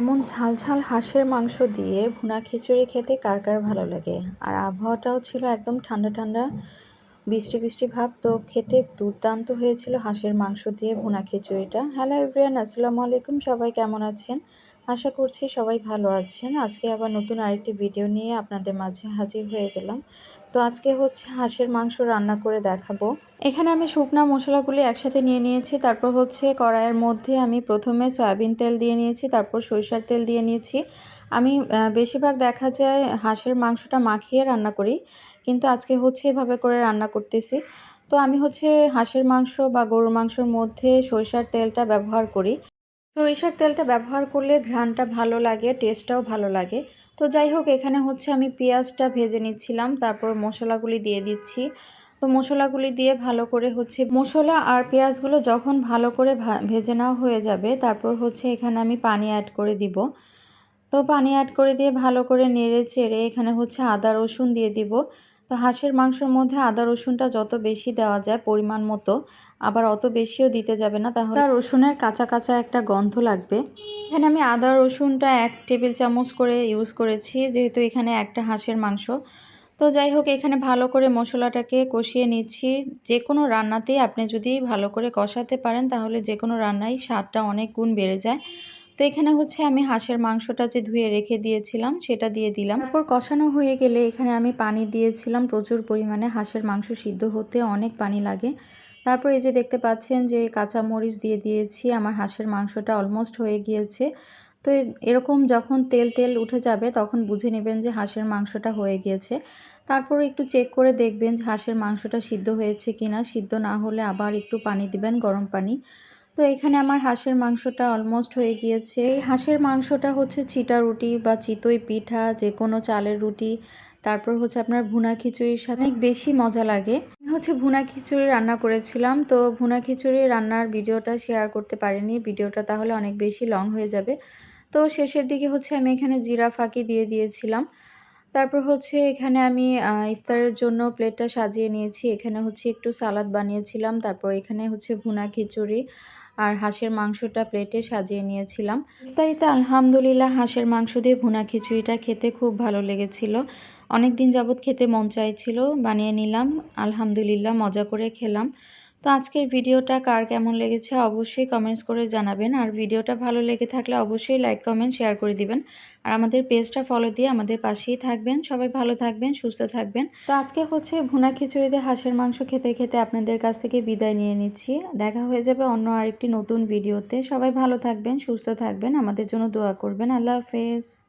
এমন ঝাল ঝাল হাঁসের মাংস দিয়ে ভুনা খিচুড়ি খেতে কার কার ভালো লাগে? আর আবহাওয়াটাও ছিল একদম ঠান্ডা ঠান্ডা, বৃষ্টি বৃষ্টি ভাব। তো খেতে দুর্দান্ত হয়েছিল হাঁসের মাংস দিয়ে ভুনা খিচুড়িটা। হ্যালো এভরিয়ান আসসালামু আলাইকুম। সবাই কেমন আছেন? আশা করছি সবাই ভালো আছেন। আজকে আবার নতুন আরেকটি ভিডিও নিয়ে আপনাদের মাঝে হাজির হয়ে গেলাম। তো আজকে হচ্ছে হাঁসের মাংস রান্না করে দেখাবো। এখানে আমি শুকনা মশলাগুলি একসাথে নিয়ে নিয়েছি। তারপর হচ্ছে কড়াইয়ের মধ্যে আমি প্রথমে সয়াবিন তেল দিয়ে নিয়েছি, তারপর সরিষার তেল দিয়ে নিয়েছি। আমি বেশিরভাগ দেখা যায় হাঁসের মাংসটা মাখিয়ে রান্না করি, কিন্তু আজকে হচ্ছে এভাবে করে রান্না করতেছি। তো আমি হচ্ছে হাঁসের মাংস বা গরুর মাংসর মধ্যে সরিষার তেলটা ব্যবহার করি। সরিষার তেলটা ব্যবহার করলে ঘ্রাণটা ভালো লাগে টেস্টটাও ভালো লাগে। তো যাই হোক, এখানে হচ্ছে আমি পেঁয়াজটা ভেজে নিচ্ছিলাম, তারপর মশলাগুলি দিয়ে দিচ্ছি। তো মশলাগুলি দিয়ে ভালো করে হচ্ছে মশলা আর পেঁয়াজগুলো যখন ভালো করে ভেজে নেওয়া হয়ে যাবে, তারপর হচ্ছে এখানে আমি পানি অ্যাড করে দিব। তো পানি অ্যাড করে দিয়ে ভালো করে নেড়ে চেড়ে এখানে হচ্ছে আদা, রসুন দিয়ে দিব। তো হাঁসের মাংসের মধ্যে আদা রসুনটা যত বেশি দেওয়া যায় পরিমাণ মতো আবার অত বেশিও দিতে যাবে না। তাহলে রসুনের কাঁচা কাঁচা একটা গন্ধ লাগবে। এখানে আমি আদা রসুনটা এক টেবিল চামচ করে ইউজ করেছি যেহেতু এখানে একটা হাঁসের মাংস। তো যাই হোক এখানে ভালো করে মশলাটাকে কষিয়ে নিচ্ছি। যে কোনো রান্নাতেই আপনি যদি ভালো করে কষাতে পারেন তাহলে যে কোনো রান্নাই স্বাদটা অনেক গুণ বেড়ে যায়। তো এখানে হচ্ছে আমি হাঁসের মাংসটা যে ধুয়ে রেখে দিয়েছিলাম, সেটা দিয়ে দিলাম। তারপর কষানো হয়ে গেলে এখানে আমি পানি দিয়েছিলাম প্রচুর পরিমাণে। হাঁসের মাংস সিদ্ধ হতে অনেক পানি লাগে। তারপর এই যে দেখতে পাচ্ছেন যে কাঁচা মরিচ দিয়ে দিয়েছি, আমার হাঁসের মাংসটা অলমোস্ট হয়ে গিয়েছে। তো এরকম যখন তেল তেল উঠে যাবে তখন বুঝে নেবেন যে হাঁসের মাংসটা হয়ে গিয়েছে। তারপর একটু চেক করে দেখবেন যে হাঁসের মাংসটা সিদ্ধ হয়েছে কিনা। সিদ্ধ না হলে আবার একটু পানি দিবেন, গরম পানি। তো এখানে আমার হাঁসের মাংসটা অলমোস্ট হয়ে গিয়েছে। হাঁসের মাংসটা হচ্ছে চিটা রুটি বা চিতই পিঠা যে কোনো চালের রুটি, তারপর হচ্ছে আপনার ভুনা খিচুড়ির সাথে অনেক বেশি মজা লাগে। হচ্ছে ভুনা খিচুড়ি রান্না করেছিলাম, তো ভুনা খিচুড়ি রান্নার ভিডিওটা শেয়ার করতে পারিনি, ভিডিওটা তাহলে অনেক বেশি লং হয়ে যাবে। তো শেষের দিকে হচ্ছে আমি এখানে জিরা ফাঁকি দিয়ে দিয়েছিলাম। তারপর হচ্ছে এখানে আমি ইফতারের জন্য প্লেটটা সাজিয়ে নিয়েছি। এখানে হচ্ছে একটু সালাদ বানিয়েছিলাম, তারপর এখানে হচ্ছে ভুনা খিচুড়ি। আর হাঁসের মাংসটা প্লেটে সাজিয়ে নিয়েছিলাম। তাই তো আলহামদুলিল্লাহ হাঁসের মাংস দিয়ে ভুনা খিচুড়িটা খেতে খুব ভালো লেগেছিল। অনেক দিন যাবৎ খেতে মন চাইছিল, বানিয়ে নিলাম। আলহামদুলিল্লাহ মজা করে খেলাম। তো আজকের ভিডিওটা কার কেমন লেগেছে অবশ্যই কমেন্টস করে জানাবেন। আর ভিডিওটা ভালো লেগে থাকলে অবশ্যই লাইক কমেন্ট শেয়ার করে দিবেন। আর আমাদের পেজটা ফলো দিয়ে আমাদের পাশেই থাকবেন। সবাই ভালো থাকবেন, সুস্থ থাকবেন। তো আজকে হচ্ছে ভুনা খিচুড়িতে হাঁসের মাংস খেতে খেতে আপনাদের কাছ থেকে বিদায় নিয়ে নিচ্ছি। দেখা হয়ে যাবে অন্য আরেকটি নতুন ভিডিওতে। সবাই ভালো থাকবেন, সুস্থ থাকবেন। আমাদের জন্য দোয়া করবেন। আল্লাহ হাফেজ।